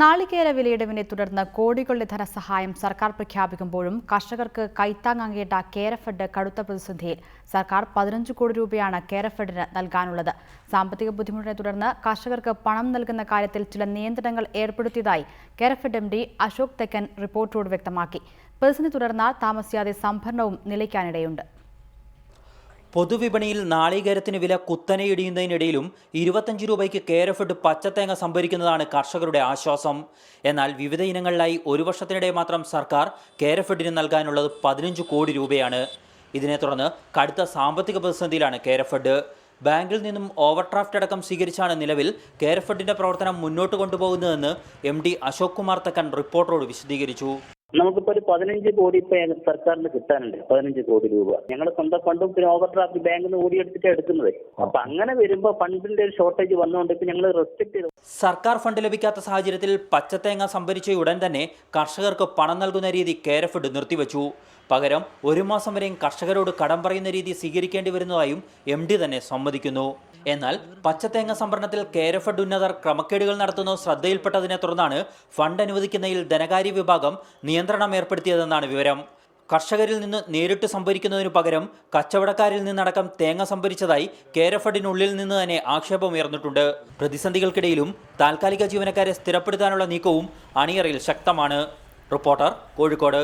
നാളികേര വിലയിടിവിനെ തുടർന്ന് കോടികളുടെ ധനസഹായം സർക്കാർ പ്രഖ്യാപിക്കുമ്പോഴും കർഷകർക്ക് കൈത്താങ്ങാകേണ്ട കേരഫെഡ് കടുത്ത പ്രതിസന്ധിയിൽ സർക്കാർ പതിനഞ്ച് കോടി രൂപയാണ് കേരഫെഡിന് നൽകാനുള്ളത്. സാമ്പത്തിക ബുദ്ധിമുട്ടിനെ തുടർന്ന് കർഷകർക്ക് പണം നൽകുന്ന കാര്യത്തിൽ ചില നിയന്ത്രണങ്ങൾ ഏർപ്പെടുത്തിയതായി കേരഫെഡ് എം ഡി അശോക് തെക്കൻ റിപ്പോർട്ടോട് വ്യക്തമാക്കി. പ്രതിസന്ധി തുടർന്നാൽ താമസിയാതെ സംഭരണവും നിലയ്ക്കാനിടയുണ്ട്. പൊതുവിപണിയിൽ നാളികേരത്തിന് വില കുത്തനെ ഇടിയുന്നതിനിടയിലും ഇരുപത്തഞ്ച് രൂപയ്ക്ക് കേരഫെഡ് പച്ചത്തേങ്ങ സംഭരിക്കുന്നതാണ് കർഷകരുടെ ആശ്വാസം. എന്നാൽ വിവിധ ഇനങ്ങളിലായി ഒരു വർഷത്തിനിടെ മാത്രം സർക്കാർ കേരഫെഡിന് നൽകാനുള്ളത് പതിനഞ്ച് കോടി രൂപയാണ്. ഇതിനെ തുടർന്ന് കടുത്ത സാമ്പത്തിക പ്രതിസന്ധിയിലാണ് കേരഫെഡ് ബാങ്കിൽ നിന്നും ഓവർഡ്രാഫ്റ്റ് അടക്കം സ്വീകരിച്ചാണ് നിലവിൽ കേരഫെഡിന്റെ പ്രവർത്തനം മുന്നോട്ട് കൊണ്ടുപോകുന്നതെന്ന് എം ഡി അശോക് കുമാർ തക്കൻ റിപ്പോർട്ടറോട് വിശദീകരിച്ചു. നമുക്കിപ്പോ ഒരു പതിനഞ്ച് കോടി ഇപ്പൊ സർക്കാരിന് കിട്ടാനുണ്ട് പതിനഞ്ച് കോടി രൂപ. ഞങ്ങൾ സ്വന്തം ഫണ്ടും പിന്നെ ഓവർ ഡ്രാഫ്റ്റ് ബാങ്കിൽ നിന്ന് ഓടിയെടുത്തിട്ട് എടുക്കുന്നത്. അപ്പൊ അങ്ങനെ വരുമ്പോ ഫണ്ടിന്റെ ഒരു ഷോർട്ടേജ് വന്നുകൊണ്ട് ഇപ്പൊ ഞങ്ങൾ റെസ്ട്രിക്ട് ചെയ്തു സർക്കാർ ഫണ്ട് ലഭിക്കാത്ത സാഹചര്യത്തിൽ പച്ചത്തേങ്ങ സംഭരിച്ച ഉടൻ തന്നെ കർഷകർക്ക് പണം നൽകുന്ന രീതി കേരഫെഡ് നിർത്തിവെച്ചു. പകരം ഒരു മാസം വരെയും കർഷകരോട് കടം പറയുന്ന രീതി സ്വീകരിക്കേണ്ടി വരുന്നതായും എം ഡി തന്നെ സമ്മതിക്കുന്നു. എന്നാൽ പച്ചത്തേങ്ങ സംഭരണത്തിൽ കേരഫെഡ് ഉന്നതർ ക്രമക്കേടുകൾ നടത്തുന്നത് ശ്രദ്ധയിൽപ്പെട്ടതിനെ തുടർന്നാണ് ഫണ്ട് അനുവദിക്കുന്നതിൽ ധനകാര്യ വിഭാഗം നിയന്ത്രണം ഏർപ്പെടുത്തിയതെന്നാണ് വിവരം. കർഷകരിൽ നിന്ന് നേരിട്ട് സംഭരിക്കുന്നതിനു പകരം കച്ചവടക്കാരിൽ നിന്നടക്കം തേങ്ങ സംഭരിച്ചതായി കേരഫഡിനുള്ളിൽ നിന്ന് തന്നെ ആക്ഷേപം ഉയർന്നിട്ടുണ്ട്. പ്രതിസന്ധികൾക്കിടയിലും താൽക്കാലിക ജീവനക്കാരെ സ്ഥിരപ്പെടുത്താനുള്ള നീക്കവും അണിയറയിൽ ശക്തമാണ്. റിപ്പോർട്ടർ കോഴിക്കോട്.